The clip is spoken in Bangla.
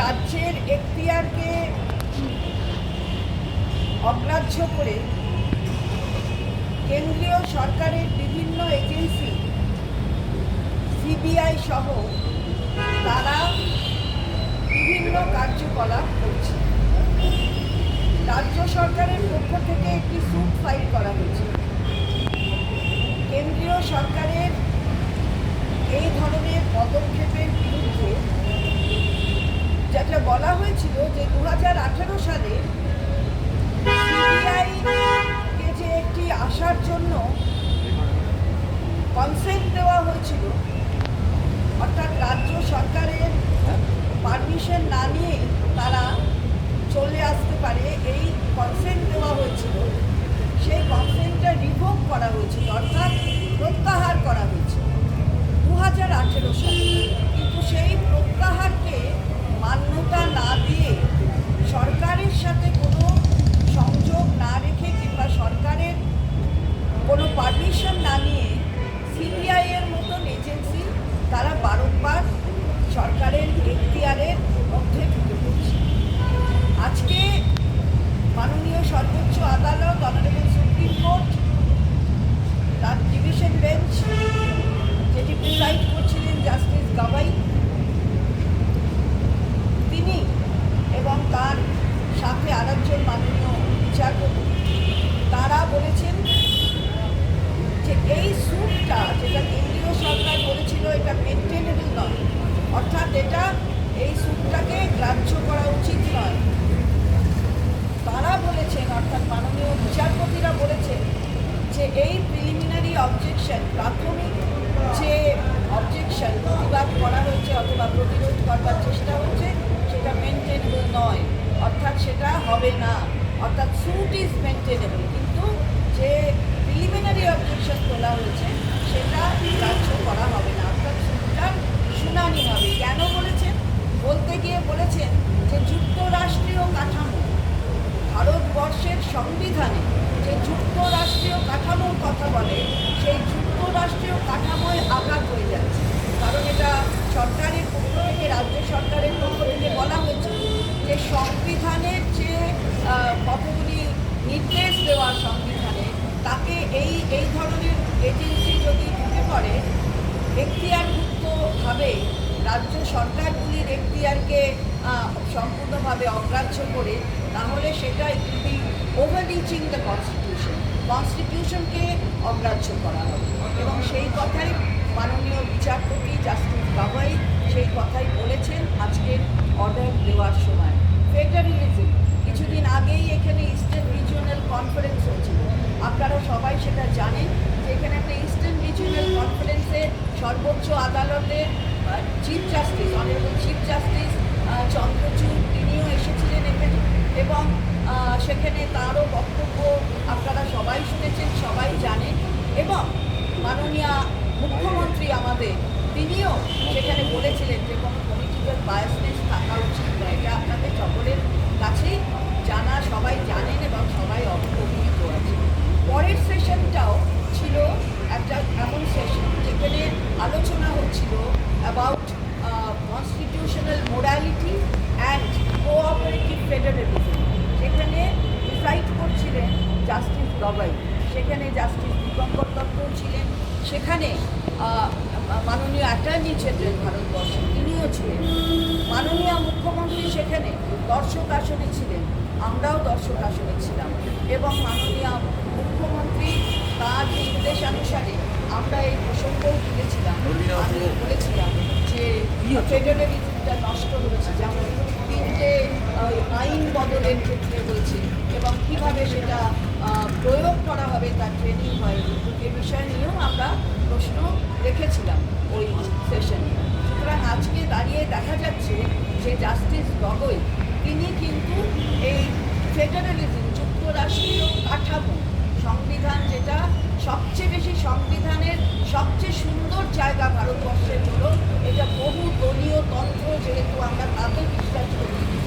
রাজ্যের এখতিয়ারকে অগ্রাহ্য করে কেন্দ্রীয় সরকারের বিভিন্ন এজেন্সি, সিবিআই সহ তারা বিভিন্ন কার্যকলাপ করছে। রাজ্য সরকারের পক্ষ থেকে একটি স্যুট ফাইল করা হয়েছে। কেন্দ্রীয় সরকারের এই ধরনের পদক্ষেপের বিরুদ্ধে যেটা বলা হয়েছিল যে দু হাজার আঠেরো সালে সিবিআই কে যে একটি আসার জন্য কনসেন্ট দেওয়া হয়েছিল, অর্থাৎ রাজ্য সরকারের পারমিশন না নিয়ে তারা চলে আসতে পারে, এই কনসেন্ট দেওয়া হয়েছিল। সেই কনসেন্টটা রিভোক করা হয়েছিল, অর্থাৎ প্রত্যাহার করা হয়েছিল দু হাজার আঠেরো সালে। কিন্তু সেই প্রত্যাহারকে মান্যতা না দিয়ে সরকারের সাথে সাথে আরেকজন মাননীয় বিচারপতি তারা বলেছেন যে এই স্যুটটা যেটা কেন্দ্রীয় সরকার বলেছিল এটা মেনটেনেবল নয় অর্থাৎ এটা এই স্যুটটাকে গ্রাহ্য করা উচিত নয় তারা বলেছেন অর্থাৎ মাননীয় বিচারপতিরা বলেছেন যে এই প্রিলিমিনারি অবজেকশন প্রাথমিক যে অবজেকশন প্রতিবাদ করা হয়েছে অথবা প্রতিরোধ করবার চেষ্টা হচ্ছে সেটা মেনটেনেবল নয় অর্থাৎ সেটা হবে না। অর্থাৎ স্যুট ইজ মেনটেনেবল কিন্তু যে প্রিলিমিনারি অবজেকশন তোলা হয়েছে, সেটা গ্রাহ্য করা হবে না। অর্থাৎ স্যুটটার শুনানি হবে। কেন বলেছেন? বলতে গিয়ে বলেছেন যে যুক্তরাষ্ট্রীয় কাঠামো, ভারতবর্ষের সংবিধানে যে যুক্তরাষ্ট্রীয় কাঠামোর কথা বলে, সেই যুক্তরাষ্ট্রীয় কাঠামোয় আঘাত হয়ে যাচ্ছে। কারণ এটা সরকারের পক্ষ থেকে, রাজ্য সরকারের পক্ষ থেকে বলা হয়েছে যে যে আহ, কতগুলি নির্দেশ দেওয়া সংবিধানে তাকে এই এই ধরনের এজেন্সি যদি ঢুকে পড়ে এখতিয়ারভুক্তভাবে রাজ্য সরকারগুলির এখতিয়ারকে সম্পূর্ণভাবে অগ্রাহ্য করে তাহলে সেটা be over reaching the constitution কনস্টিটিউশনকে অগ্রাহ্য করা হবে। এবং সেই কথাই মাননীয় বিচারপতি জাস্টিস গাবাই সেই কথাই বলেছেন আজকের অর্ডার দেওয়ার সময় ফেডারেলিজম কিছুদিন আগেই এখানে ইস্টার্ন রিজিওনাল কনফারেন্স হয়েছিল আপনারা সবাই সেটা জানেন যে এখানে একটা ইস্টার্ন রিজিওনাল কনফারেন্সে সর্বোচ্চ আদালতের chief justice honourable chief justice Chandrachud, তিনিও এসেছিলেন এখানে। এবং সেখানে তারও বক্তব্য আপনারা সবাই শুনেছেন, সবাই জানেন। এবং মাননীয় মুখ্যমন্ত্রী আমাদের, তিনিও সেখানে বলেছিলেন যে কোনো পলিটিক্যাল বায়াসনেস থাকা উচিত নয় এটা আপনাদের সকলের কাছেই জানা সবাই জানেন এবং সবাই অবহিত আছে পরের সেশনটাও ছিল একটা এমন সেশন যেখানে হচ্ছিল about constitutional modality and cooperative federalism সেখানে ডিসাইড করছিলেন জাস্টিস গবাই সেখানে জাস্টিস দিগম্বর দত্ত ছিলেন। সেখানে মাননীয় অ্যাটর্নি ছিলেন ভারতবর্ষের তিনিও ছিলেন। মাননীয় মুখ্যমন্ত্রী সেখানে দর্শক আসনে ছিলেন। আমরাও দর্শক আসনে ছিলাম। এবং মাননীয় মুখ্যমন্ত্রী তার নির্দেশানুসারে আমরা এই বলেছিলাম যে নষ্ট হয়েছে যেমন তিনটে আইন বদলের ক্ষেত্রে এবং কীভাবে সেটা প্রয়োগ করা হবে তার ট্রেনিং বিষয় নিয়েও আমরা প্রশ্ন রেখেছিলাম ওই সেশনে সুতরাং আজকে দাঁড়িয়ে দেখা যাচ্ছে যে জাস্টিস তিনি কিন্তু এই যুক্তরাষ্ট্রীয় কাঠামো, সংবিধান যেটা সবচেয়ে বেশি সংবিধানের সবচেয়ে সুন্দর জায়গা ভারতবর্ষের হলো এটা বহু দলীয় তন্ত্র যেহেতু আমরা তাতে বিশ্বাস করি।